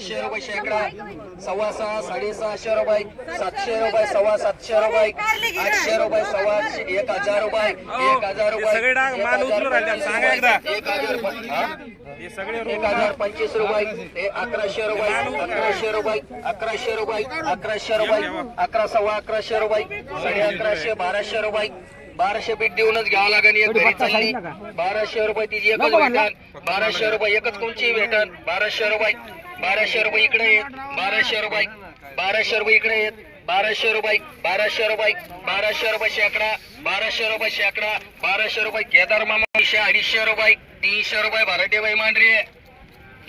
सहाशे रुपये शेकडा सव्वा सहा साडेसहाशे रुपये सातशे रुपये सव्वा सातशे रुपये आठशे रुपये सव्वा एक हजार रुपये एक हजार रुपये सगळे डाग एक माल हजार. रुपये, एक हजार हा? हे एक हजार पंचवीस रुपये अकराशे रुपये अकराशे रुपये अकराशे रुपये अकराशे रुपये अकरा सव्वा अकराशे रुपये साडे अकराशे बाराशे रुपये बाराशे पीठ देऊनच घ्यावं लागेल एक घरी चालली बाराशे रुपये तिची एकच भेटन. बाराशे रुपये एकच कोणची भेटन? बाराशे रुपये. बाराशे रुपये इकडे येत बाराशे रुपये बाराशे रुपये इकडे येत बाराशे रुपये बाराशे रुपये बाराशे रुपये शेकडा बाराशे रुपये शेकडा बाराशे रुपये केदार मामा तीनशे अडीचशे रुपये तीनशे रुपये भराटे बाई मांडरे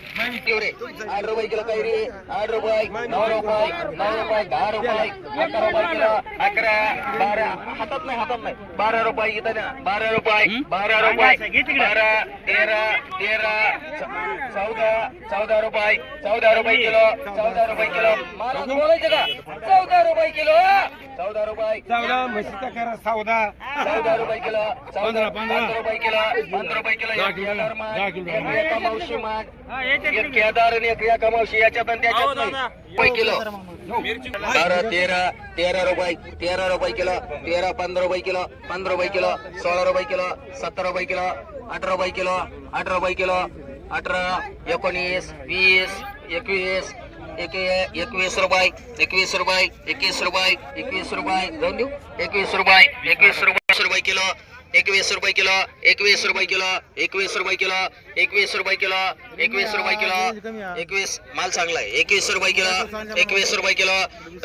आठ रुपये किलो कैरी आठ रुपये नऊ रुपये नऊ रुपये दहा रुपये अकरा रुपये किलो अकरा बारा. हातात नाही हातात नाही. बारा रुपये इथं द्या. बारा रुपये बारा रुपये. बारा तेरा तेरा. चौदा चौदा रुपये चौदा रुपये किलो चौदा रुपये किलो. मला बोलायचं का? चौदा रुपये किलो. चौदा रुपये. चौदा म्हशीचा करा चौदा चौदा रुपये किलो. चौदा पंधरा, रुपये किलो. पंधरा रुपये किलो. मावशी एक केदार आणि एक एका मावशी याच्यात आणि त्याच्यात किलो. बारा तेरा तेरा रुपये तेरा रुपये किलो तेरा पंधरा रुपये किलो पंधरा रुपये किलो सोळा रुपये किलो सतरा रुपये किलो अठरा रुपये किलो अठरा रुपये किलो अठरा एकोणीस वीस एकवीस एक एकवीस रुपये एकवीस रुपये एकवीस रुपये एकवीस रुपये जाऊन देऊ? एकवीस रुपये एकवीस रुपये रुपये किलो एकवीस रुपये किलो एकवीस रुपये किलो एकवीस रुपये किलो एकवीस रुपये किलो एकवीस रुपये किलो एकवीस माल चांगला आहे एकवीस रुपये किलो एकवीस रुपये किलो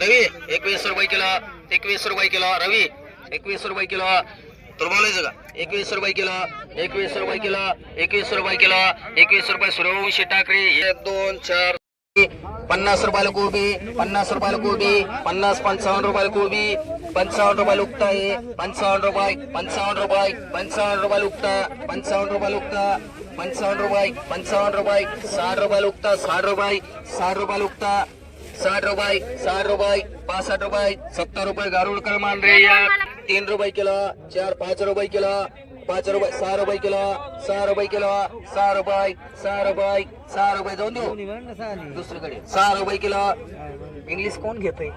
रवी एकवीस रुपये किलो एकवीस रुपये किलो रवी एकवीस रुपये किलो तर बोलायचं का एकवीस रुपये किलो एकवीस रुपये किलो एकवीस रुपये किलो एकवीस रुपये सूर्यवंशी टाकरे एक दोन चार पन्नास रुपयाला कोबी पन्नास रुपयाला कोबी पन्नास पंचावन्न रुपयाला कोबी पंचावन्न रुपयाला उगता आहे पंचावन्न रुपये पंचावन्न रुपये पंचावन्न रुपयाला उगता पंचावन्न रुपयाला उगता पंचावन्न रुपये पंचावन्न रुपये साठ रुपयाला उगता साठ रुपये साठ रुपयाला उगता साठ रुपये साठ रुपये पासष्ट रुपये सत्तर रुपये गारुडकर मान रे या तीन रुपये किलो चार पाच रुपये किलो पाच रुपये सहा रुपये किलो सहा रुपये किलो सहा रुपये सहा रुपये सहा रुपये जाऊन देऊ दुसरीकडे सहा रुपये किलो इंग्लिश कोण घेतोय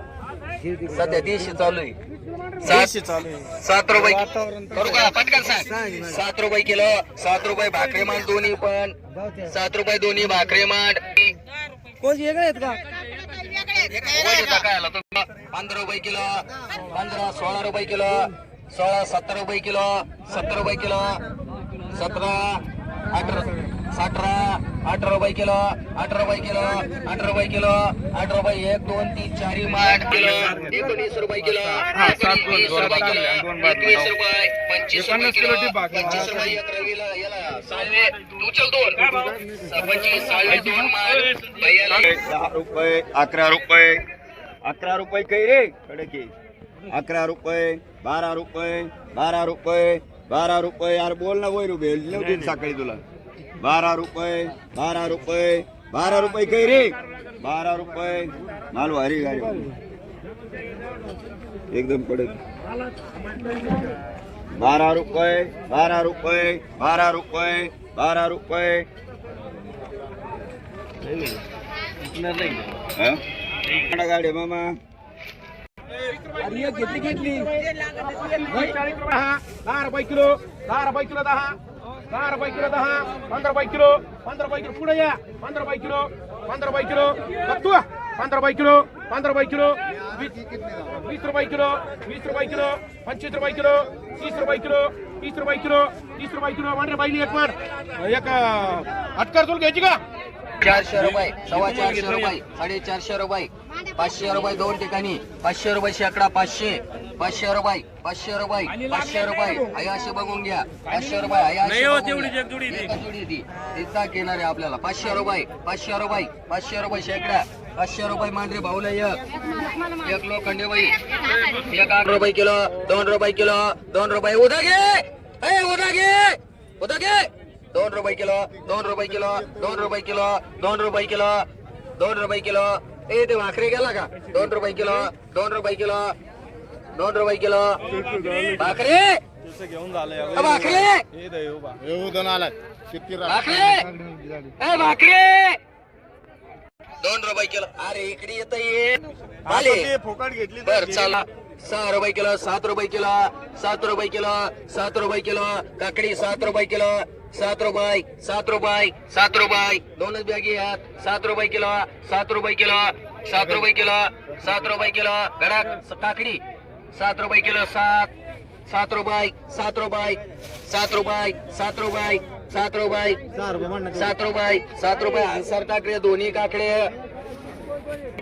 सध्या दीडशे चालू आहे सात रुपये करू का? पटकन सांग. सात रुपये किलो सात रुपये भाकरे मांड दोन्ही पण. सात रुपये दोन्ही भाकरे मांड. कोण वेगळे आहेत का? पंधरा रुपये किलो पंधरा सोळा रुपये किलो सोळा सत्तर रुपये किलो सत्तर रुपये किलो सतरा अठरा सतरा अठरा रुपये किलो अठरा रुपये किलो अठरा रुपये किलो अठरा रुपये एक दोन तीन चार माठ किलो एकोणीस रुपये किलो वीस रुपये किलो एकवीस रुपये पंचवीस रुपये किलो पंचवीस रुपये एक रवीला याला सहावे उचल दोन. पंचवीस सहावे दोन दहा रुपये अकरा रुपये. अकरा रुपये काही रे कडके अकरा रुपये बारा रुपये बारा रुपये बारा रुपये. यार बोल ना वैरू भेल नव्हती ना सकाळी तुला. बारा रुपये बारा रुपये बारा रुपये काही रे? बारा रुपये. माल भारी गाडी एकदम कडक. बारा रुपये बारा रुपये बारा रुपये बारा रुपये. गाडी मामा. घेतली घेतली. दहा रुपये किलो दहा रुपये किलो दहा. दहा रुपये किलो दहा पंधरा रुपये किलो पंधरा रुपये किलो पुढे या. पंधरा रुपये किलो पंधरा रुपये किलो. तू पंधरा रुपये किलो पंधरा रुपये किलो. वीस रुपये किलो वीस रुपये किलो पंचवीस रुपये किलो तीस रुपये किलो तीस रुपये किलो तीस रुपये किलो. मांडरे बाईली एक मार एक अटकर चूल घ्यायची का? चारशे रुपये सव्वा चारशे रुपये साडेचारशे रुपये पाचशे रुपये दोन ठिकाणी पाचशे रुपये शेकडा पाचशे. पाचशे रुपये पाचशे रुपये पाचशे रुपये. असे बघून घ्या. पाचशे रुपये. एकच जोडी ती तिथं घेणार आहे आपल्याला. पाचशे रुपये पाचशे रुपये पाचशे रुपये शेकडा. पाचशे रुपये मांडरे भाऊला एक. एक लोखंडे बाई. एक आठ रुपये किलो दोन रुपये किलो दोन रुपये. उद्या घे! ए उद्या घे! उद्या घे! दोन रुपये किलो दोन रुपये किलो दोन रुपये किलो दोन रुपये किलो दोन रुपये किलो. ए ते भाकरी गेला का? दोन रुपये किलो दोन रुपये किलो दोन रुपये किलो. भाकरी. अ, भाकरी. भाकरी. भाकरी. दोन रुपये किलो. अरे इकडे येत ये आले. घेतली तर चला. सहा रुपये किलो सात रुपये किलो सात रुपये किलो सात रुपये किलो काकडी सात रुपये किलो सात रुपये सात रुपये सात रुपये. दोनच बॅगी आहेत. सात रुपये किलो सात रुपये किलो सात रुपये किलो सात रुपये किलो. गडाक काकडी. सात रुपये किलो सात. सात रुपये सात रुपये सात रुपये सात रुपये सात रुपये. सात रुपये सात रुपये अन्सर काकडे दोन्ही काकडे.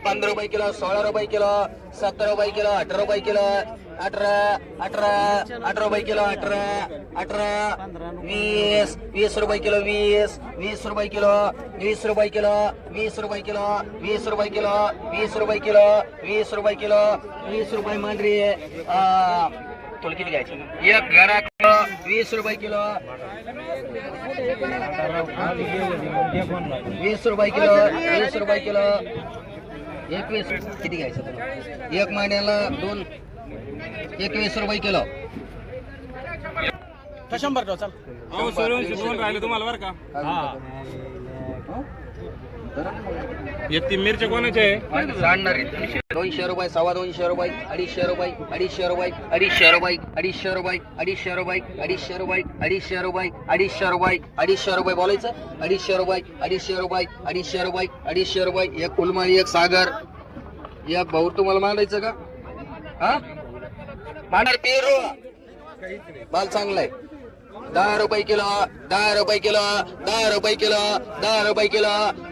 पंधरा रुपये किलो सोळा रुपये किलो सत्तर रुपये किलो अठरा रुपये किलो. अठरा अठरा अठरा रुपये किलो अठरा अठरा वीस वीस रुपये किलो वीस वीस रुपये किलो वीस रुपये किलो वीस रुपये किलो वीस रुपये किलो वीस रुपये किलो वीस रुपये किलो वीस रुपये मांडरी तुला किती घ्यायची एक घरा किलो वीस रुपये किलो वीस रुपये किलो वीस रुपये किलो एकवीस किती घ्यायचं तुला एक महिन्याला दोन एकवीस रुपये किलो शंभर ठेव चल अहो सूर्यवंशी फोन राहिले तुम्हाला बरं का येते मिरच्या कोणाचे. दोनशे रुपये सव्वा दोनशे रुपये अडीचशे रुपये अडीचशे रुपये अडीचशे रुपये अडीचशे रुपये अडीचशे रुपये अडीचशे रुपये अडीचशे रुपये अडीचशे रुपये अडीचशे रुपये बोलायचं अडीचशे रुपये अडीचशे रुपये अडीचशे रुपये अडीचशे रुपये एक कुलमाळी एक सागर एक भाऊ तुम्हाला मांडायचं का हा पेरू माल चांगलाय दहा रुपये किलो दहा रुपये किलो दहा रुपये किलो दहा रुपये किलो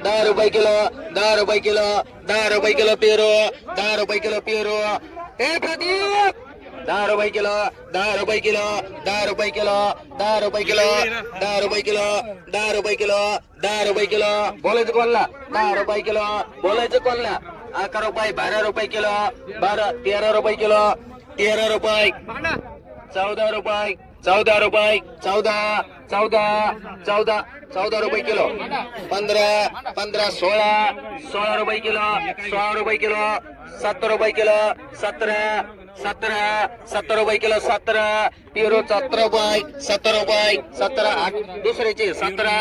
दहा रुपये किलो दहा रुपये किलो दहा रुपये किलो पेरू दहा रुपये किलो पेरू हे प्रदीप दहा रुपये किलो दहा रुपये किलो दहा रुपये किलो दहा रुपये किलो दहा रुपये किलो दहा रुपये किलो दहा रुपये किलो बोलायचं कोणला दहा रुपये किलो बोलायचं कोणला अकरा रुपये बारा रुपये किलो बारा तेरा रुपये किलो तेरा रुपये. चौदा रुपये. चौदा रुपये. चौदा. चौदा. चौदा. चौदा रुपये किलो. पंधरा. पंधरा सोळा. सोळा रुपये किलो. सोळा रुपये किलो. सत्तर रुपये किलो. सतरा. सतरा. सत्तर रुपये किलो. सतरा. पेरू सतरा रुपये. सतरा रुपये. सतरा. आठ. दुसऱ्याचे सतरा.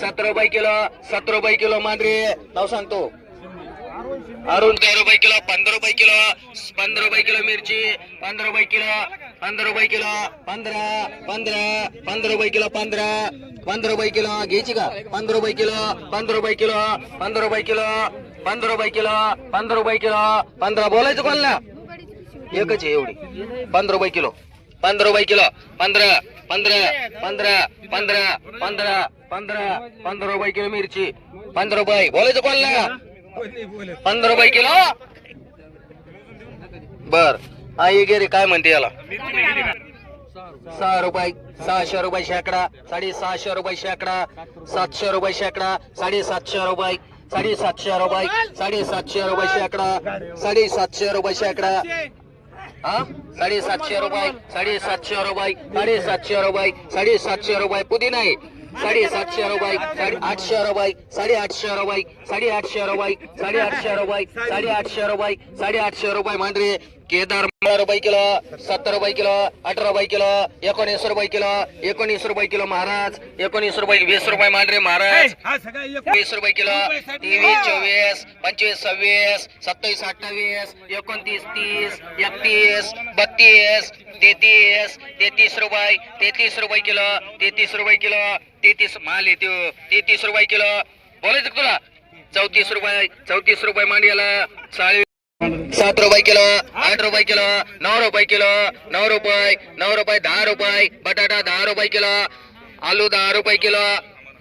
सतरा रुपये किलो. सतरा रुपये किलो मांजरे नाव सांगतो. अरुण तेरा रुपये किलो पंधरा रुपये किलो पंधरा रुपये किलो मिरची पंधरा रुपये किलो पंधरा रुपये किलो पंधरा पंधरा पंधरा रुपये किलो पंधरा पंधरा रुपये किलो घ्यायची का पंधरा रुपये किलो पंधरा रुपये किलो पंधरा रुपये किलो पंधरा रुपये किलो पंधरा रुपये किलो पंधरा बोलायचं कोणाला एकच आहे एवढी पंधरा रुपये किलो पंधरा रुपये किलो पंधरा पंधरा पंधरा पंधरा पंधरा पंधरा पंधरा रुपये किलो मिरची पंधरा रुपये बोलायचं कोणाला पंधरा रुपये किलो? बर. हा ये गे रे काय म्हणते याला? सहा रुपये सहाशे रुपये शेकडा साडेसहाशे रुपये शेकडा सातशे रुपये शेकडा साडेसातशे रुपये साडेसातशे रुपये साडेसातशे रुपये शेकडा साडेसातशे रुपये शेकडा. हा? साडेसातशे रुपये साडेसातशे रुपये साडेसातशे रुपये साडेसातशे रुपये पुदिना आहे. साडेसातशे अरो बाईक साडे आठशे अरो बाईक साडेआठशे अरो बाईक साडेआठशे अरो बाईक साडेआठशे अरो बाईक साडेआठशे अरो बाईक साडेआठशे अरो बाई मांढरे केदार रुपये किलो सत्तर रुपये किलो अठरा रुपये किलो एकोणीस रुपये किलो एकोणीस रुपये किलो महाराज एकोणीस रुपये वीस रुपये मांडरे महाराज वीस रुपये किलो तेवीस चोवीस पंचवीस सव्वीस सत्तावीस अठ्ठावीस एकोणतीस तीस एकतीस बत्तीस तेहतीस तेहतीस रुपये तेहतीस रुपये किलो तेहतीस रुपये किलो तेहतीस माल येतो तेहतीस रुपये किलो. बोलायचं तुला? चौतीस रुपये चौतीस रुपये मांडियाला चाळीस सात रुपये किलो आठ रुपये किलो नऊ रुपये किलो नऊ रुपये नऊ रुपये दहा रुपये बटाटा दहा रुपये किलो आलू दहा रुपये किलो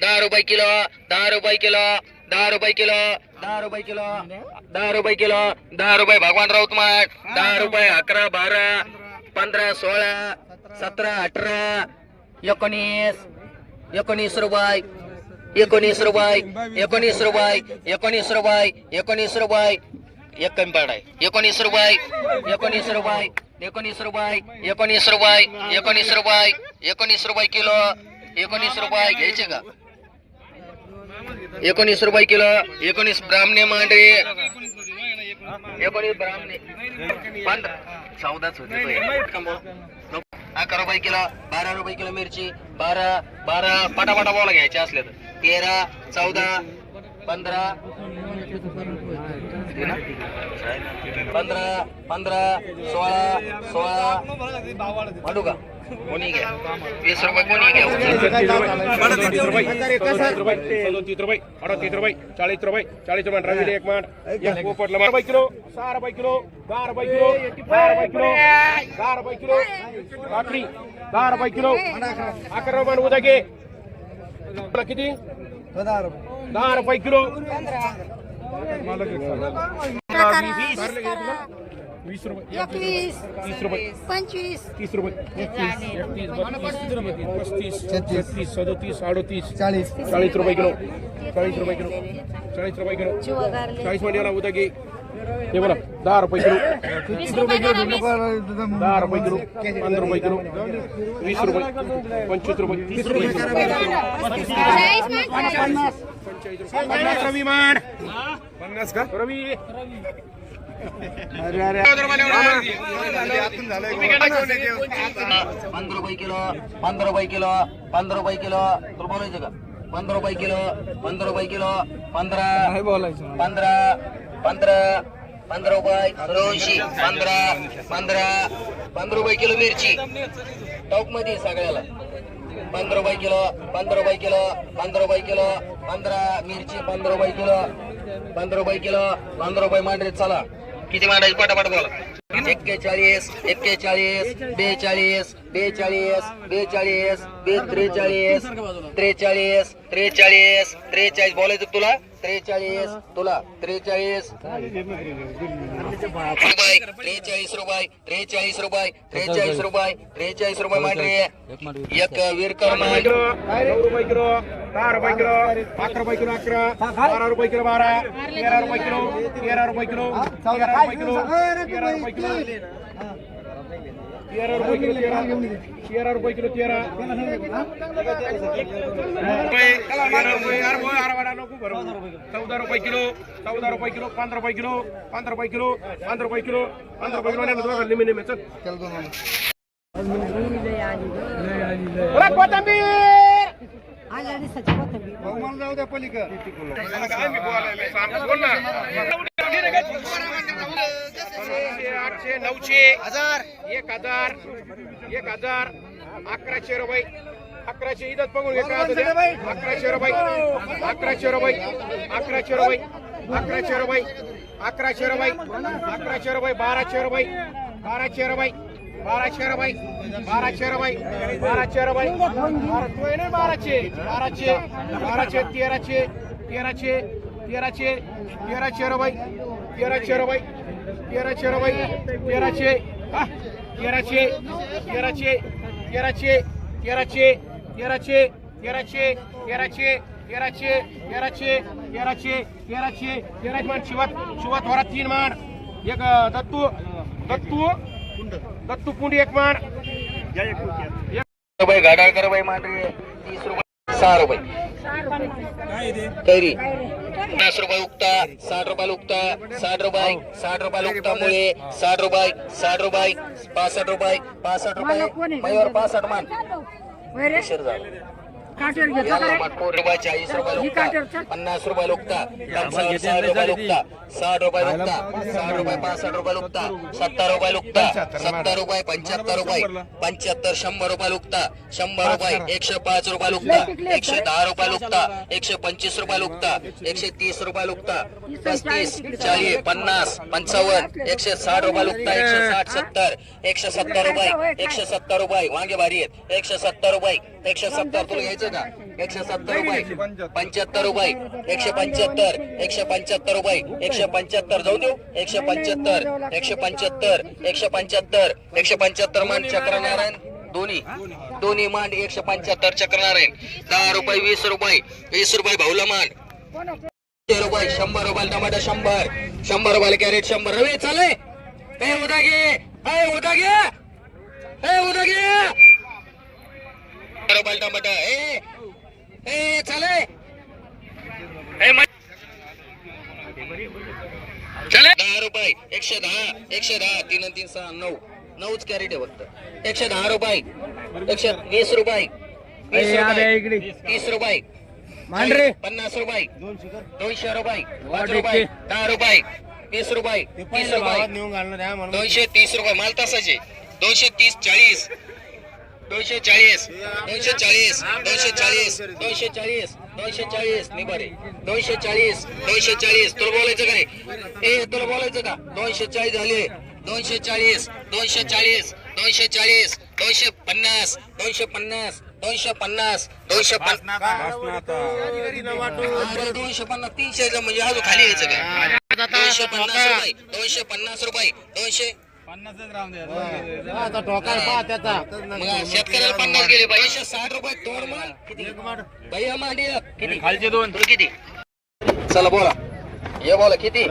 दहा रुपये किलो दहा रुपये किलो दहा रुपये किलो दहा रुपये किलो दहा रुपये किलो दहा रुपये भगवान राऊत माठ दहा रुपये अकरा बारा पंधरा सोळा सतरा अठरा एकोणीस एकोणीस रुपये एकोणीस रुपये एकोणीस रुपये एकोणीस रुपये एकोणीस रुपये एक कमी पाड आहे. एकोणीस रुपये. एकोणीस रुपये. एकोणीस रुपये. एकोणीस रुपये. एकोणीस रुपये. एकोणीस रुपये किलो. एकोणीस रुपये. घ्यायचे का? एकोणीस रुपये किलो. एकोणीस ब्राह्मणे मांडे. एकोणीस ब्राह्मणे. पंधरा. चौदाच होते अकरा रुपये किलो. बारा रुपये किलो मिरची. बारा बारा. पटापटा बोला घ्यायचे असले तर. तेरा चौदा पंधरा. पंधरा पंधरा सोळा सोळा. म्हणू का कोणी घ्या? वीस रुपये कोणी घ्या? सदोतीस रुपये रुपये रुपये अडतीस रुपये चाळीस रुपये चाळीस रुपये रवीला एक एक पोपटला रुपये किलो सहा रुपये किलो दहा रुपये. किलो दहा रुपये किलो दहा रुपये किलो भाकरी दहा रुपये किलो अकरा रुपये उद्या घे किती दहा रुपये किलो. वीस रुपये एकवीस तीस रुपये पंचवीस तीस रुपये एकतीस एकतीस बत्तीस पस्तीस छत्तीस सदोतीस अडोतीस चाळीस चाळीस रुपये किलो चाळीस रुपये किलो चाळीस रुपये किलो चाळीसमध्ये उद्या घे हे बघा दहा रुपये किलो. वीस रुपये वीस. दहा रुपये किलो पंधरा रुपये किलो वीस रुपये पंचवीस रुपये तीस रुपये. पन्नास रवी. मान पन्नास का रवी पंधरा रुपये किलो पंधरा रुपये किलो पंधरा रुपये किलो. तुला बोलायचं का? पंधरा रुपये किलो पंधरा रुपये किलो पंधरा. पंधरा. पंधरा पंधरा रुपये दोनशे पंधरा पंधरा पंधरा रुपये किलो मिरची. टॉपमध्ये सगळ्याला. पंधरा रुपये किलो पंधरा रुपये किलो पंधरा रुपये किलो पंधरा मिरची पंधरा रुपये किलो पंधरा रुपये किलो पंधरा रुपये मांडरे चला. किती मांडायचे पटापट बोला. एक्केचाळीस एक्केचाळीस बेचाळीस बेचाळीस बेचाळीस बे त्रेचाळीस त्रेचाळीस त्रेचाळीस. त्रेचाळीस बोलायचं तुला? त्रेचाळीस तुला त्रेचाळीस. रुपये त्रेचाळीस रुपये त्रेचाळीस रुपये त्रेचाळीस रुपये त्रेचाळीस रुपये मांडरे एक विरकर मांड. किलो नऊ रुपये किलो दहा रुपये किलो अकरा रुपये किलो अकरा बारा रुपये किलो बारा तेरा रुपये किलो तेरा रुपये किलो तेरा रुपये किलो तेरा रुपये किलो. तेरा रुपये किलो तेरा. तेरा रुपये किलो तेरा. चौदा रुपये किलो चौदा रुपये किलो पंधरा रुपये किलो पंधरा रुपये किलो पंधरा रुपये किलो पंधरा रुपये किलो. निमे निमे जाऊ द्या पलीकडे. नऊशे हजार एक हजार एक हजार अकराशे रुपये. अकराशे इथं बघून घे अकराशे रुपये अकराशे रुपये अकराशे रुपये अकराशे रुपये अकराशे रुपये अकराशे रुपये बाराशे रुपये बाराशे रुपये बाराशे रुपये बाराशे रुपये बाराशे रुपये. बारा- बाराशे. बाराशे बाराशे तेराशे तेराशे तेराशे तेराशे रुपये तेराशे रुपये. तेराशे रुपये तेराशे हा तेराशे तेराशे तेराशे तेराशे तेराशे तेराशे तेराशे तेराशे तेराशे तेराशे तेराशे तेराशे मान शिवात शिवात वरात तीन मान एक दत्तू दत्तू दत्तू पुंडी एक मान गाडाळकर रुपये मांडरे तीस रुपये सहा रुपये कैरी. पन्नास रुपये उगता साठ रुपये उगता साठ रुपये साठ रुपये उगता मुळे साठ रुपये साठ रुपये पासष्ट रुपये पासष्ट रुपये मयूर पासष्ट मान. उशीर झाला. पोर रुपये चाळीस रुपये लुकता पन्नास रुपये लुकता पंचावन्न साठ रुपये लुकता साठ रुपये लुकता साठ रुपये पासष्ट रुपये लुकता सत्तर रुपये. लुकता सत्तर रुपये पंच्याहत्तर रुपये. पंच्याहत्तर शंभर रुपये लुकता शंभर रुपये एकशे पाच रुपये लुकता एकशे दहा रुपये लुकता एकशे पंचवीस रुपये लुकता एकशे तीस रुपये लुकता पस्तीस चाळीस पन्नास पंचावन्न एकशे साठ रुपये लुकता एकशे साठ सत्तर एकशे सत्तर रुपये. एकशे सत्तर रुपये. वांगे भारी आहेत. एकशे सत्तर रुपये. एकशे सत्तर तुला घ्यायचं का? एकशे सत्तर रुपये. पंच्याहत्तर रुपये. एकशे पंच्याहत्तर. एकशे पंच्याहत्तर रुपये. एकशे पंच्याहत्तर. जाऊ देऊ. एकशे पंच्याहत्तर. एकशे पंच्याहत्तर. एकशे पंच्याहत्तर. एकशे पंच्याहत्तर मान चक्रनारायण. दोन्ही. दोन्ही मांड एकशे पंच्याहत्तर चक्रनारायण. दहा रुपये वीस रुपये. वीस रुपये भाऊला मांड. शंभर रुपये शंभर रुपयाला टमाटर शंभर. शंभर रुपयाला कॅरेट शंभर. रवी चाले ए उद्या घे. ए उद्या घे. ए उद्या घे. शंभर रुपयाला टमाटर ए ए चाले. ए मा- चले. दहा रुपये एकशे दहा एकशे दहा तीन तीन सहा नऊ. नऊच कॅरेट आहे फक्त. एकशे दहा रुपये एकशे वीस रुपये वीस रुपये तीस रुपये. मांडरे. पन्नास रुपये दोनशे रुपये पाच रुपये दहा रुपये तीस रुपये तीस रुपये. दोनशे तीस रुपये माल तासाचे दोनशे तीस चाळीस. दोनशे चाळीस दोनशे चाळीस दोनशे चाळीस दोनशे चाळीस दोनशे चाळीस निबारे दोनशे चाळीस दोनशे चाळीस तुला बोलायचं का रे ए तुला बोलायचं का दोनशे चाळीस झाले दोनशे चाळीस दोनशे चाळीस दोनशे चाळीस दोनशे पन्नास दोनशे पन्नास दोनशे पन्नास दोनशे पन्नास दोनशे पन्नास तीनशे म्हणजे अजून खाली यायचं काय दोनशे पन्नास रुपये दोनशे पन्नास रुपये दोनशे मग शेतकऱ्याला पन्नास गेले दोनशे साठ रुपये तोड माल किती भैया मांडी. किती खालचे दोन. किती चला बोला. हे बोला किती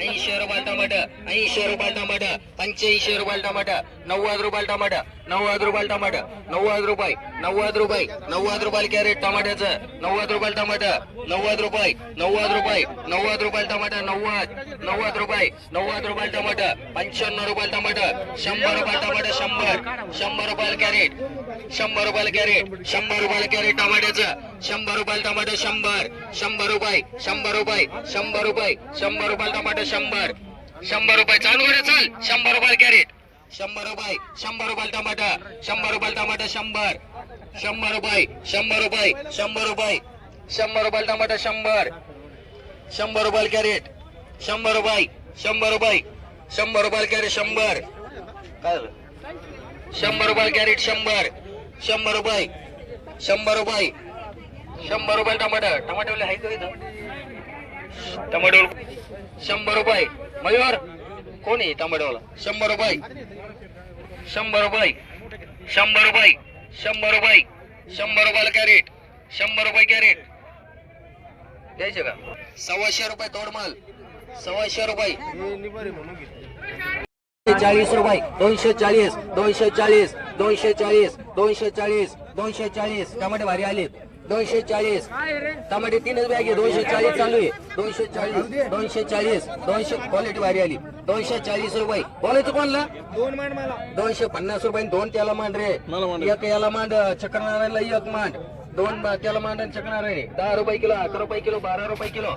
ऐंशी रुपये टमाटर ऐंशी रुपये टमाटर पंच्याऐंशी रुपये टमाटर नव्वद रुपये टमाटर नव्वद रुपये टमाटर नव्वद रुपये नव्वद रुपये नव्वद रुपये कॅरेट टमाट्याचं नव्वद रुपये टमाटर नव्वद रुपये नव्वद रुपये नव्वद रुपये टमाटर नव्वद नव्वद रुपये नव्वद रुपये टमाटर पंच्याण्णव रुपये टमाटर शंभर रुपये टमाटर शंभर शंभर रुपये कॅरेट शंभर रुपये कॅरेट शंभर रुपये कॅरेट टमाट्याचं शंभर रुपये टमाटर शंभर शंभर रुपये शंभर रुपये शंभर रुपये शंभर रुपये टमाटर शंभर. शंभर रुपये चालू आहे चाल. शंभर रुपये कॅरेट शंभर रुपये शंभर रुपये टमाटर शंभर रुपये टमाटर शंभर. शंभर रुपये शंभर रुपये शंभर रुपये. शंभर रुपये टमाटर शंभर. शंभर रुपये कॅरेट शंभर रुपये शंभर रुपये. शंभर रुपये कॅरेट शंभर. शंभर रुपये कॅरेट शंभर. शंभर रुपये शंभर रुपये. शंभर रुपये टमाटर. टमाटर आहे का इथं? टमाटो शंभर रुपये. मयूर कोण आहे टमाटोला शंभर रुपये. शंभर रुपये. शंभर रुपये. शंभर रुपये. शंभर रुपयाला कॅरेट. शंभर रुपये कॅरेट. द्यायचे का? सव्वाशे रुपये तोडमाल सव्वाशे रुपये. चाळीस रुपये. दोनशे चाळीस दोनशे चाळीस दोनशे चाळीस दोनशे चाळीस दोनशे चाळीस. टमाटे भारी आले दोनशे चाळीस. टमाटे तीनच बॅग आहे. दोनशे चाळीस चालू आहे. दोनशे चाळीस दोनशे चाळीस दोनशे क्वालिटी भारी आली. दोनशे चाळीस रुपये. बोलायचं कोणला? दोनशे पन्नास रुपये दोन त्याला मांड रे. एक याला मांड. चक्रनारायणला एक मांड. दोन बा- त्याला मांड आणि चक्रनारायण दहा रुपये किलो अकरा रुपये किलो बारा रुपये किलो.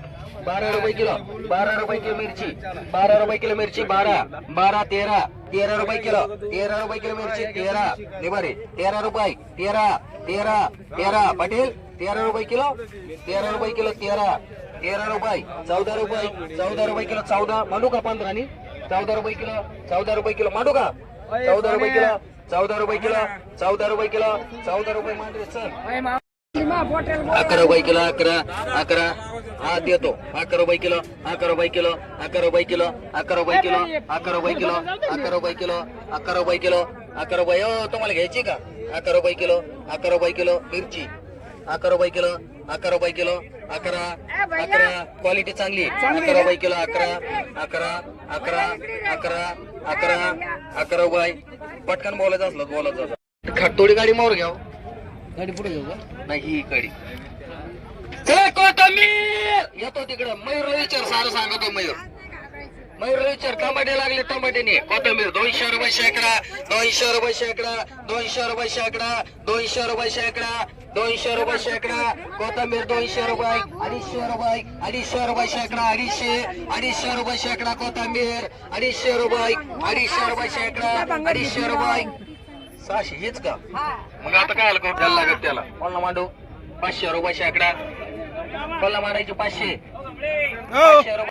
बारा रुपये किलो बारा रुपये किलो मिरची. बारा रुपये किलो मिरची बारा. बारा तेरा. तेरा रुपये किलो. तेरा रुपये किलो मिरची तेरा. निबारे तेरा रुपये. तेरा. तेरा. तेरा. पाटील तेरा रुपये किलो. तेरा रुपये किलो तेरा. तेरा रुपये. चौदा रुपये. चौदा रुपये किलो चौदा. मांडू का पंधरानी चौदा रुपये किलो. चौदा रुपये किलो. मांडू का? चौदा रुपये किलो. चौदा रुपये किलो. चौदा रुपये किलो. चौदा रुपये मांडू चल. अकरा रुपये किलो अकरा अकरा हा देतो अकरा रुपये किलो अकरा रुपये किलो अकरा रुपये किलो अकरा रुपये किलो अकरा रुपये किलो अकरा रुपये किलो अकरा रुपये किलो अकरा रुपये हो तुम्हाला घ्यायची का अकरा रुपये किलो अकरा रुपये किलो मिरची अकरा रुपये किलो अकरा रुपये किलो अकरा अकरा क्वालिटी चांगली अकरा रुपये किलो अकरा अकरा अकरा अकरा अकरा अकरा रुपये पटकन बोलायचं असलं बोलायचं खटोडी गाडी मोर घ्या हो. गाडी पुढे घेऊ का? नाही ही कडी चला कोथंबीर येतो तिकडं. मयूरला विचार सारं सांगतो मयूर. मयूरला विचार टमाटे लागले टमाटेने कोथंबीर दोनशे रुपये शेकडा दोनशे रुपये शेकडा दोनशे रुपये शेकडा दोनशे रुपये शेकडा दोनशे रुपये शेकडा. कोथंबीर दोनशे रुपये अडीचशे रुपये अडीचशे रुपये शेकडा अडीचशे अडीचशे रुपये शेकडा कोथंबीर अडीचशे रुपये अडीचशे रुपये शेकडा अडीचशे रुपये. सहाशे हेच का? मग आता काय आलं? करून द्यायला लागत त्याला? कोणाला मांडू. पाचशे रुपये शेकडा. कोणाला मांडायचे पाचशे. पाचशे रुपये